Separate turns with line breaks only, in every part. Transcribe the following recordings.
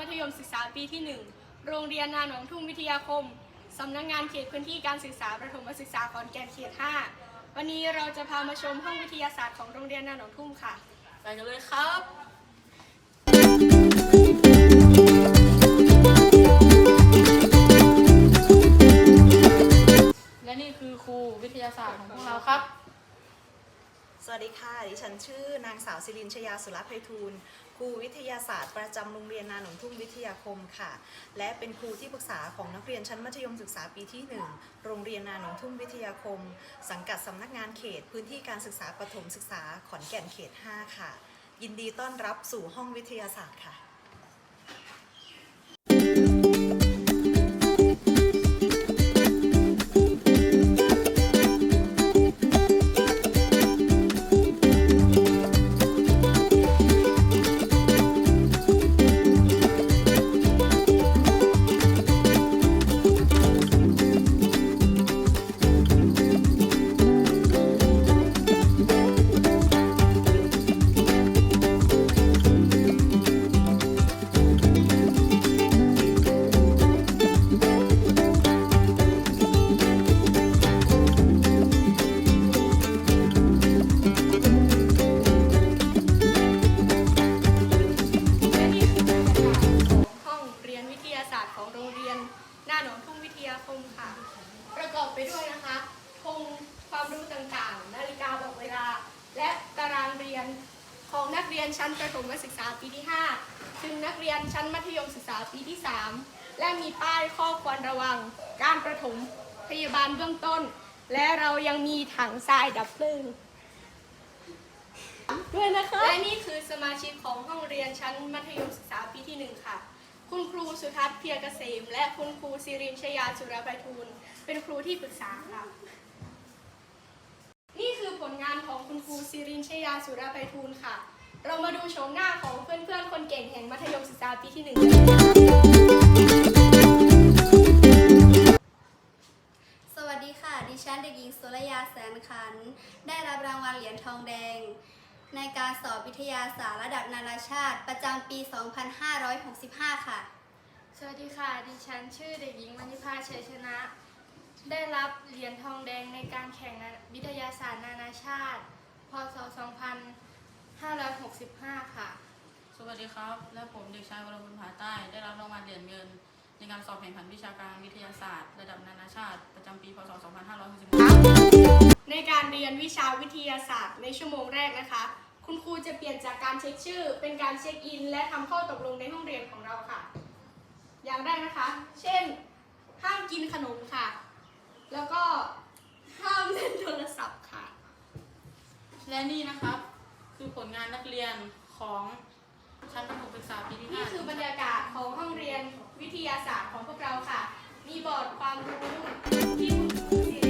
มัธยมศึกษาปีที่ 1 โรงเรียนนาหนองทุ่งวิทยาคม สำนักงานเขตพื้นที่การศึกษาประถมศึกษาขอนแก่นเขต 5 วันนี้เราจะพามาชมห้องวิทยาศาสตร์ของโรงเรียนนาหนองทุ่งค่ะ
ไปกันเลยครับและนี่คือครูวิทยาศาสตร์ของพวกเราครับ
สวัสดีค่ะ ดิฉันชื่อนางสาวศิรินชยาสุรภัยทูล ครูวิทยาศาสตร์ประจำโรงเรียนนาหนองทุ่งวิทยาคมค่ะ และเป็นครูที่ปรึกษาของนักเรียนชั้นมัธยมศึกษาปีที่ 1 โรงเรียนนาหนองทุ่งวิทยาคม สังกัดสำนักงานเขต พื้นที่การศึกษาประถมศึกษาขอนแก่นเขต 5 ค่ะ ยินดีต้อนรับสู่ห้องวิทยาศาสตร์ค่ะ
และ และมีป้ายข้อควรระวัง การประถมพยาบาลเบื้องต้น และเรายังมีถังทรายดับเพลิงด้วยนะคะและนี่คือสมาชิกของห้องเรียนชั้นมัธยมศึกษาปีที่1ค่ะ คุณครูสุทัศน์เพียรเกษม และคุณครูศิรินชยาสุรภัยทูลเป็นครูที่ปรึกษาค่ะ นี่คือผลงานของคุณครูศิรินชยาสุรภัยทูลค่ะ เรามาดูโฉมหน้าของเพื่อนๆ คนเก่งแห่งมัธยมศึกษาปีที่หนึ่ง
สุรยาแสนขัน ได้รับรางวัลเหรียญทองแดง ในการสอบวิทยาศาสตร์ระดับนานาชาติประจำปี 2565 ค่ะ
สวัสดีค่ะ ดิฉันชื่อเด็กหญิงวณิภาชัยชนะ ได้รับเหรียญทองแดงในการแข่งวิทยาศาสตร์นานาชาติ พศ 2565 ค่ะ
สวัสดีครับ และผมเด็กชายวรบุญผาใต้ ได้รับรางวัลเหรียญเงิน ในการสอบแข่งขันวิชาการวิทยาศาสตร์ ระดับนานาชาติ ประจำปีพศ 2566
ในการเรียนวิชาวิทยาศาสตร์ในชั่วโมงแรกนะคะ คุณครูจะเปลี่ยนจากการเช็คชื่อ เป็นการเช็คอิน และทำข้อตกลงในห้องเรียนของเราค่ะ อย่างแรกนะคะ เช่น ห้ามกินขนมค่ะ แล้วก็ห้ามเล่นโทรศัพท์ค่ะ
และนี่นะครับ คือผลงานนักเรียนของชั้นประถมศึกษาปีที่
นี่
5
คือบรรยากาศของห้องเรียน วิทยาศา
สตร์ของ
พ
วกเรา
ค่ะ
มีบอร์ดความรู้ที่คุณครู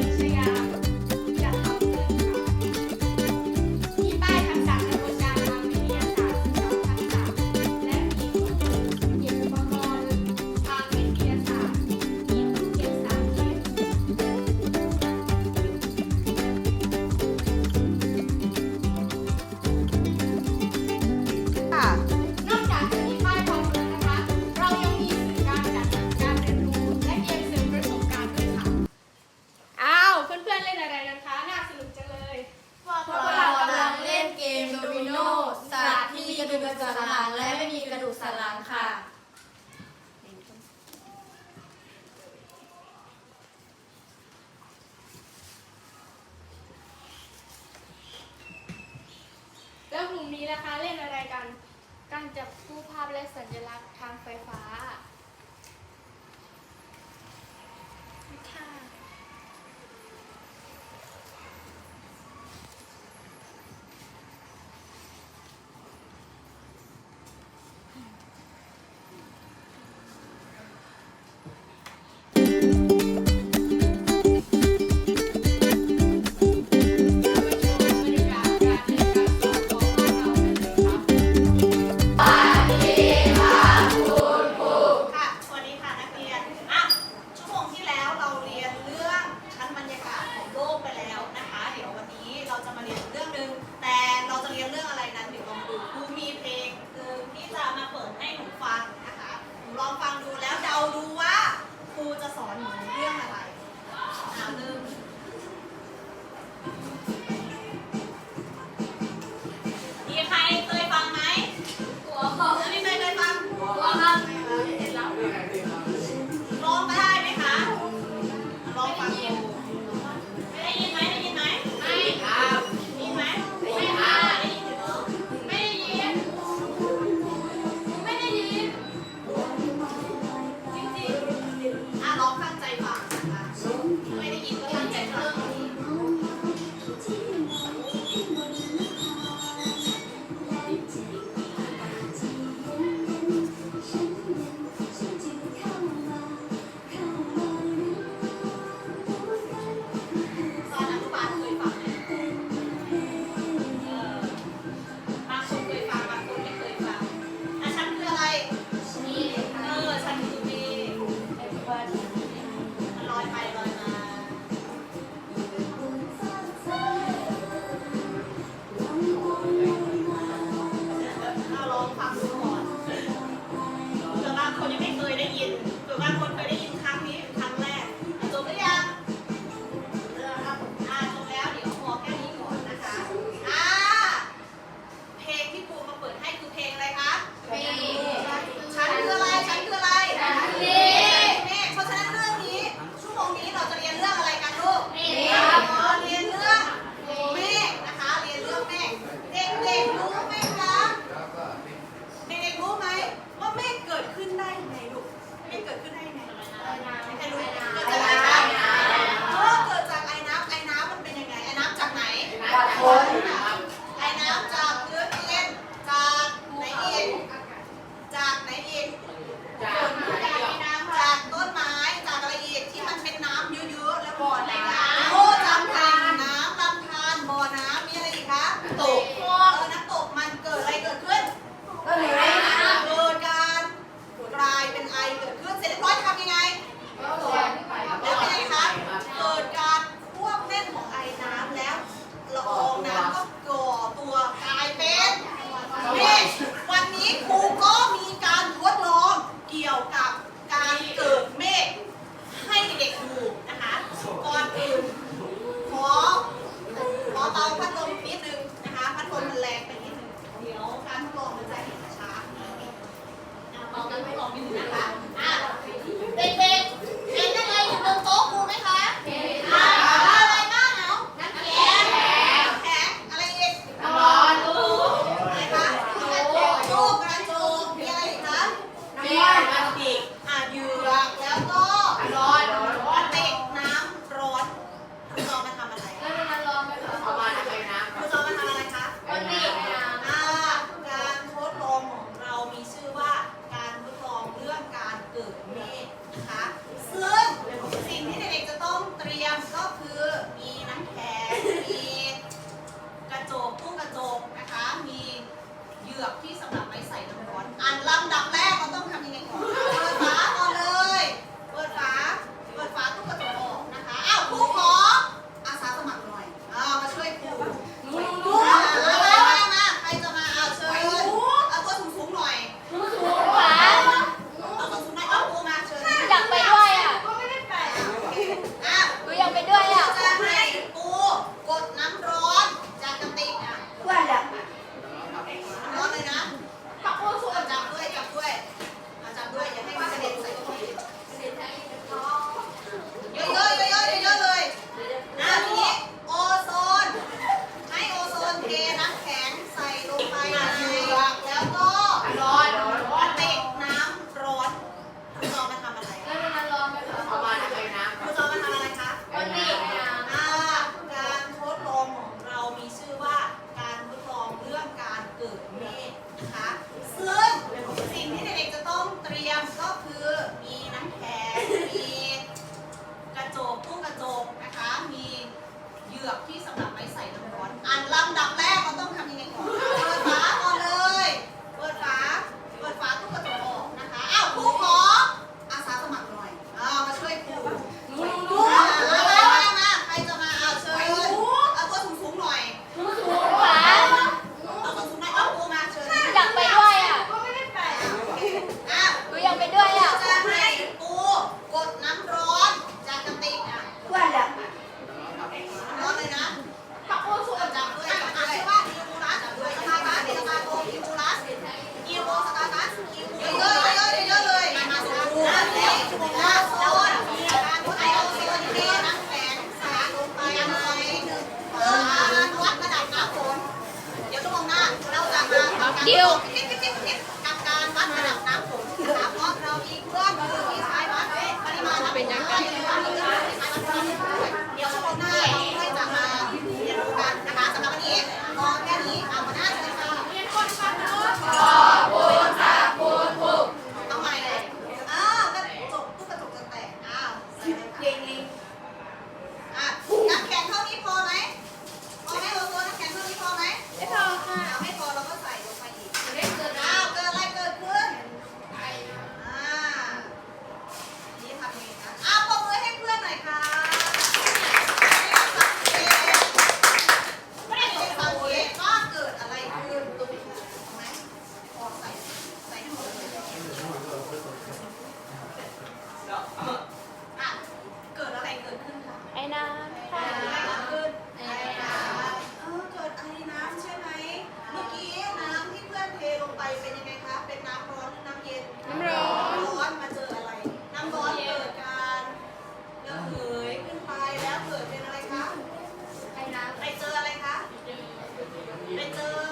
Bye.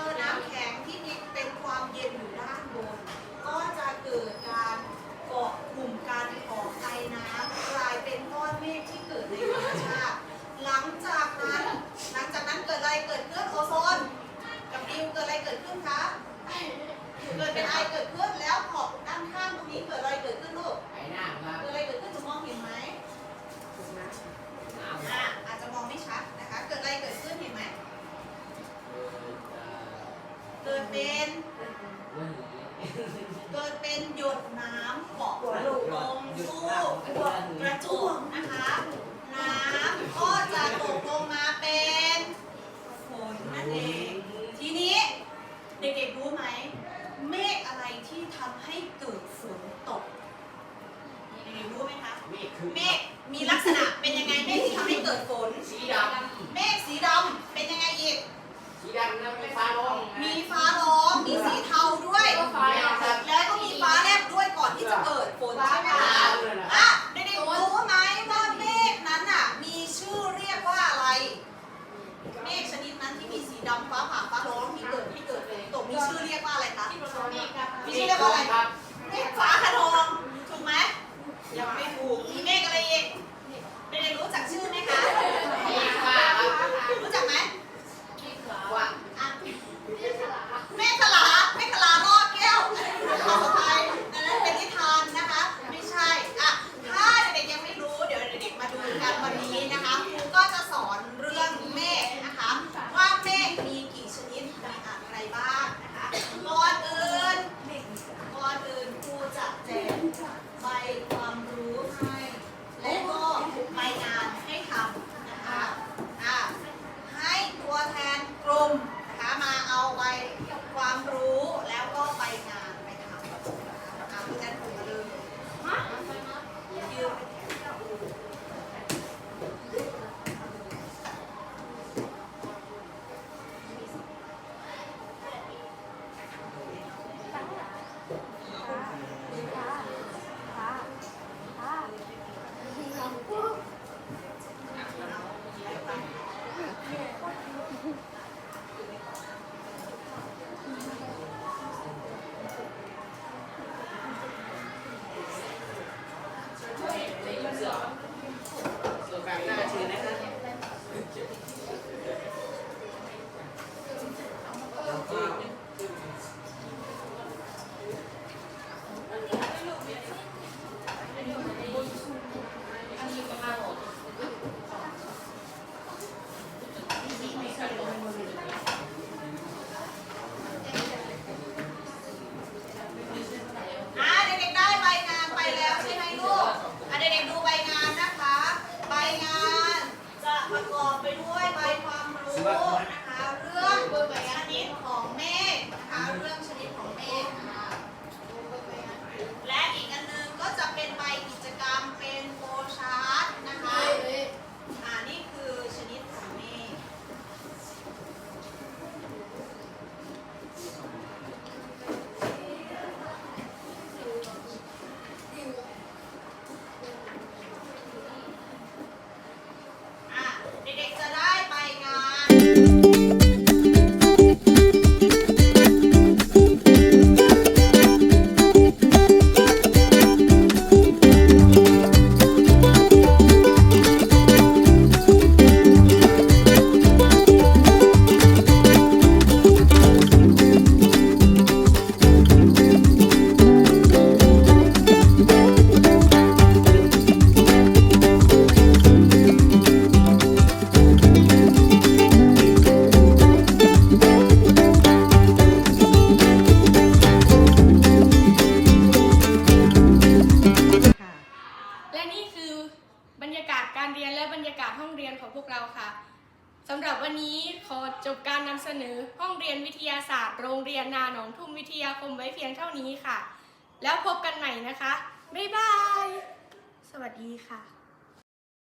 เกิดเป็นเกิดเป็นหยดน้ำเกาะลงสู้กระจุกนะคะ น้ำก็จะตกลงมาเป็นฝนนั่นเอง ทีนี้เด็กๆรู้ไหม เมฆอะไรที่ทำให้เกิดฝนตกเด็กๆรู้ไหมคะ
เมฆ
มีลักษณะเป็นยังไงเมฆที่ทำให้เกิดฝน
สีดำ
เมฆสีดำเป็นยังไงอีก
มีฟ้าร้อง
มีสีเทาด้วย แล้วก็มีฟ้าแลบด้วยก่อนที่จะเปิดฝนใช่ไหมอะเด็กๆรู้ไหมว่าเมฆนั้นอะ มีชื่อเรียกว่าอะไร เมฆชนิดนั้นที่มีสีดำฟ้าผ่าฟ้าร้องมีเกิดที่เกิดตกมีชื่อเรียกว่าอะไรคะมีชื่อเรียกว่าอะไรเมฆฟ้าขนอ
ดีค่ะ